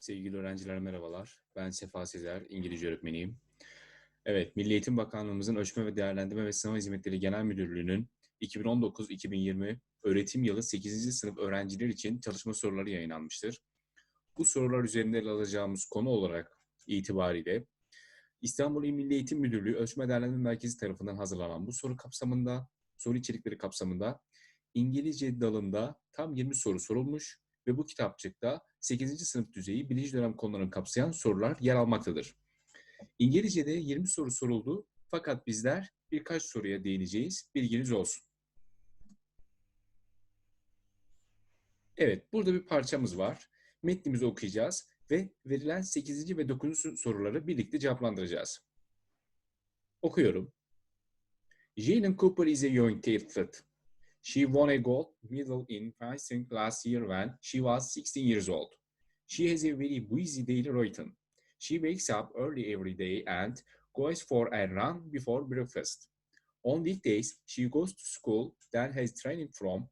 Sevgili öğrenciler merhabalar. Ben Sefa Sezer, İngilizce öğretmeniyim. Evet, Milli Eğitim Bakanlığımızın Ölçme ve Değerlendirme ve Sınav Hizmetleri Genel Müdürlüğü'nün 2019-2020 öğretim yılı 8. sınıf öğrenciler için çalışma soruları yayınlanmıştır. Bu sorular üzerinde ele alacağımız konu olarak itibariyle İstanbul İl Milli Eğitim Müdürlüğü Ölçme Değerlendirme Merkezi tarafından hazırlanan bu soru kapsamında, soru içerikleri kapsamında İngilizce dalında tam 20 soru sorulmuş ve bu kitapçıkta 8. sınıf düzeyi birinci dönem konularını kapsayan sorular yer almaktadır. İngilizce'de 20 soru soruldu fakat bizler birkaç soruya değineceğiz. Bilginiz olsun. Evet, burada bir parçamız var. Metnimizi okuyacağız ve verilen 8. ve 9. soruları birlikte cevaplandıracağız. Okuyorum. Jalen Cooper is a young athlete. She won a gold medal in fencing last year when she was 16 years old. She has a very busy daily routine. She wakes up early every day and goes for a run before breakfast. On weekdays, she goes to school, then has training from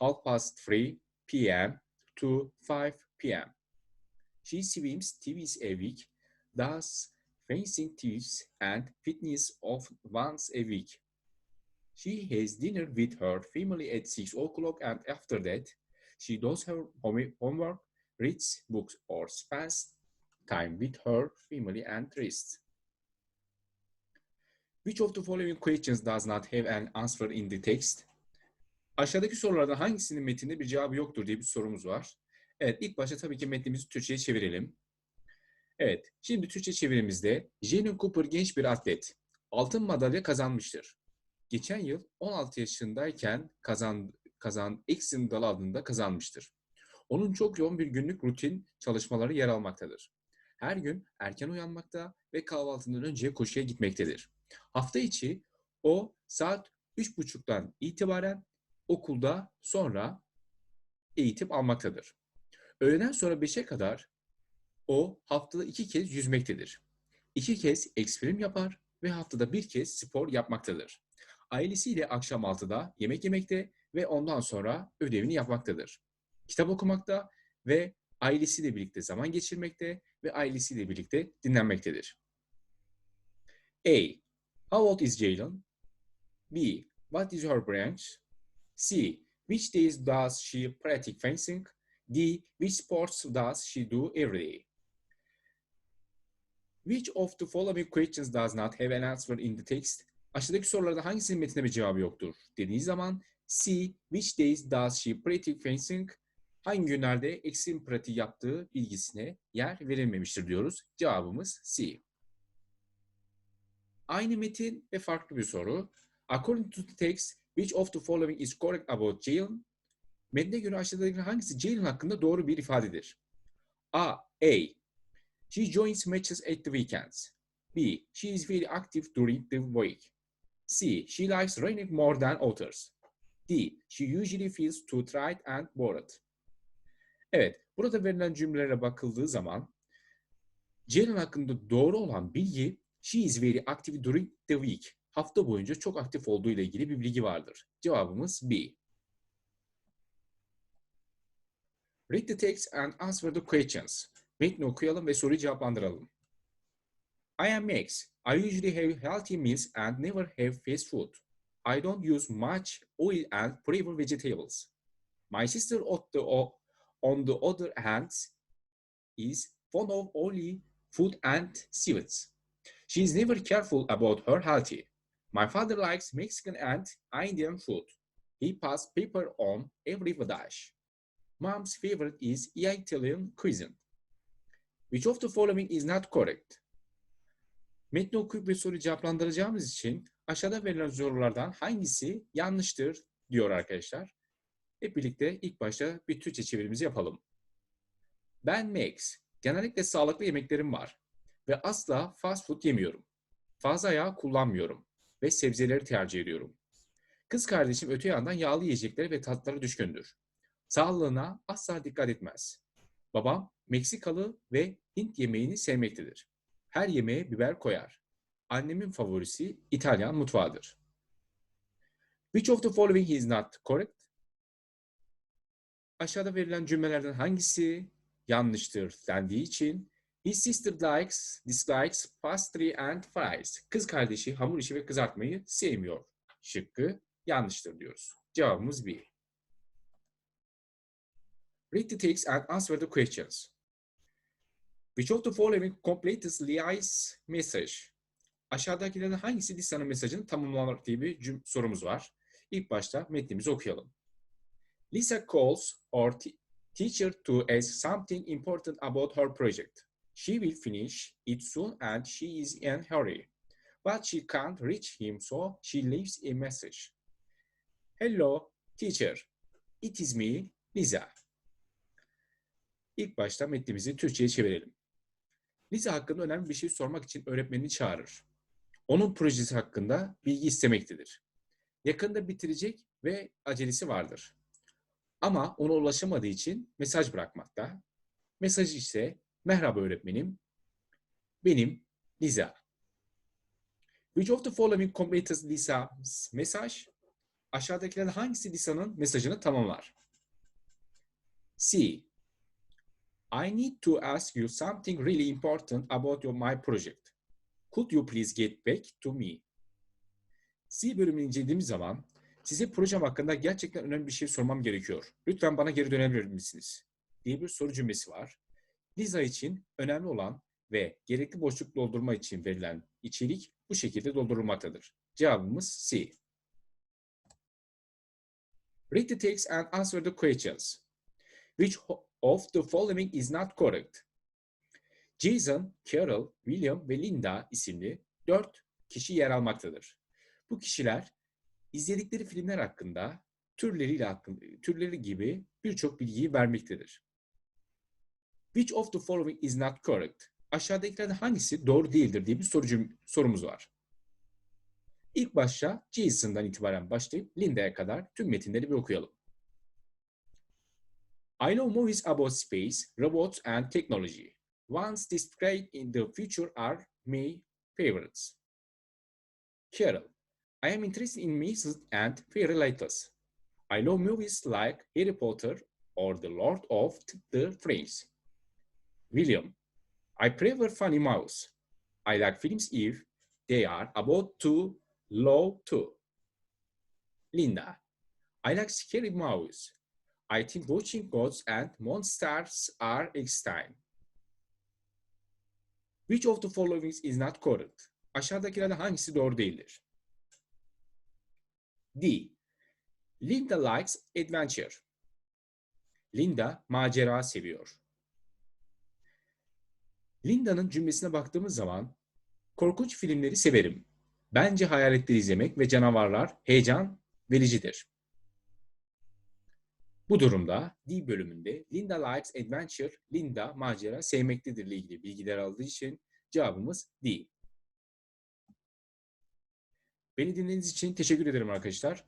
half past 3 p.m. to 5 p.m. She swims twice a week, does fencing twice and fitness of once a week. She has dinner with her family at 6 o'clock and after that, she does her home- homework, reads books or spends time with her family and rests. Which of the following questions does not have an answer in the text? Aşağıdaki sorulardan hangisinin metinde bir cevabı yoktur diye bir sorumuz var. Evet, ilk başta tabii ki metnimizi Türkçe'ye çevirelim. Evet, şimdi Türkçe çevirimizde Jalen Cooper genç bir atlet. Altın madalya kazanmıştır. Geçen yıl 16 yaşındayken kazan, kazan Exim Dalı adında kazanmıştır. Onun çok yoğun bir günlük rutin çalışmaları yer almaktadır. Her gün erken uyanmakta ve kahvaltından önce koşuya gitmektedir. Hafta içi o saat 3.30'dan itibaren okulda sonra eğitim almaktadır. Öğleden sonra 5'e kadar o haftada iki kez yüzmektedir. İki kez eksprim yapar ve haftada bir kez spor yapmaktadır. Ailesiyle akşam 6'da yemek yemekte ve ondan sonra ödevini yapmaktadır. Kitap okumakta ve ailesiyle birlikte zaman geçirmekte ve ailesiyle birlikte dinlenmektedir. A. How old is Jalen? B. What is her branch? C. Which days does she practice fencing? D. Which sports does she do every day? Which of the following questions does not have an answer in the text? Aşağıdaki sorularda hangisinin metninde bir cevabı yoktur? Dediği zaman C. Which days does she practice fencing? Hangi günlerde eksim pratiği yaptığı bilgisine yer verilmemiştir diyoruz. Cevabımız C. Aynı metin ve farklı bir soru. According to the text, which of the following is correct about Jalen? Metne göre aşağıdaki hangisi Jalen hakkında doğru bir ifadedir? A. A. She joins matches at the weekends. B. She is very active during the week. C. She likes running more than others. D. She usually feels too tired and bored. Evet, burada verilen cümlelere bakıldığı zaman Jalen hakkında doğru olan bilgi she is very active during the week. Hafta boyunca çok aktif olduğu ile ilgili bir bilgi vardır. Cevabımız B. Read the text and answer the questions. Metni okuyalım ve soruyu cevaplandıralım. I am Max. I usually have healthy meals and never have fast food. I don't use much oil and prefer vegetables. My sister on the, other hand is fond of oily food and sweets. She is never careful about her health. My father likes Mexican and Indian food. He puts pepper on every dish. Mom's favorite is Italian cuisine. Which of the following is not correct? Metni okuyup ve soruyu cevaplandıracağımız için aşağıda verilen sorulardan hangisi yanlıştır diyor arkadaşlar. Hep birlikte ilk başta bir Türkçe çevirimizi yapalım. Ben Max. Genellikle sağlıklı yemeklerim var ve asla fast food yemiyorum. Fazla yağ kullanmıyorum ve sebzeleri tercih ediyorum. Kız kardeşim öte yandan yağlı yiyeceklere ve tatlara düşkündür. Sağlığına asla dikkat etmez. Babam Meksikalı ve Hint yemeğini sevmektedir. Her yemeğe biber koyar. Annemin favorisi İtalyan mutfağıdır. Which of the following is not correct? Aşağıda verilen cümlelerden hangisi yanlıştır dendiği için his sister likes, dislikes pastry and fries. Kız kardeşi hamur işi ve kızartmayı sevmiyor. Şıkkı yanlıştır diyoruz. Cevabımız B. Read the text and answer the questions. Which of the following completes Lia''s message? Aşağıdakilerden hangisi Lisa'nın mesajını tamamlar diye bir sorumuz var. İlk başta metnimizi okuyalım. Lisa calls her te- teacher to ask something important about her project. She will finish it soon and she is in hurry. But she can't reach him so she leaves a message. Hello, teacher. It is me, Lisa. İlk başta metnimizi Türkçe'ye çevirelim. Lisa hakkında önemli bir şey sormak için öğretmenini çağırır. Onun projesi hakkında bilgi istemektedir. Yakında bitirecek ve acelesi vardır. Ama ona ulaşamadığı için mesaj bırakmakta. Mesaj ise merhaba öğretmenim, benim Lisa. Which of the following completes Lisa''s message? Aşağıdakilerden hangisi Lisa'nın mesajını tamamlar? C. I need to ask you something really important about your my project. Could you please get back to me? C bölümünü incelediğimiz zaman size projem hakkında gerçekten önemli bir şey sormam gerekiyor. Lütfen bana geri dönebilir misiniz? diye bir soru cümlesi var. Lisa için önemli olan ve gerekli boşluk doldurma için verilen içerik bu şekilde doldurulmaktadır. Cevabımız C. Read the text and answer the questions. Which of the following is not correct? Jason, Carol, William ve Linda isimli dört kişi yer almaktadır. Bu kişiler izledikleri filmler hakkında türleriyle hakkında, türleri gibi birçok bilgiyi vermektedir. Which of the following is not correct? Aşağıdakilerden hangisi doğru değildir diye bir soru, sorumuz var. İlk başta Jason'dan itibaren başlayıp Linda'ya kadar tüm metinleri bir okuyalım. I know movies about space, robots, and technology. Ones displayed in the future are my favorites. Carol, I am interested in myths and fairy tales. I love movies like Harry Potter or The Lord of the Rings. William, I prefer Funny Mouse. I like films if they are about to love too. Linda, I like Scary Mouse. I think watching gods and monsters are exciting. Which of the following is not correct? Aşağıdakilerden hangisi doğru değildir? D. Linda likes adventure. Linda macera seviyor. Linda'nın cümlesine baktığımız zaman korkunç filmleri severim. Bence hayaletleri izlemek ve canavarlar heyecan vericidir. Bu durumda D bölümünde Linda likes adventure, Linda macera sevmektedir ile ilgili bilgiler aldığı için cevabımız D. Beni dinlediğiniz için teşekkür ederim arkadaşlar.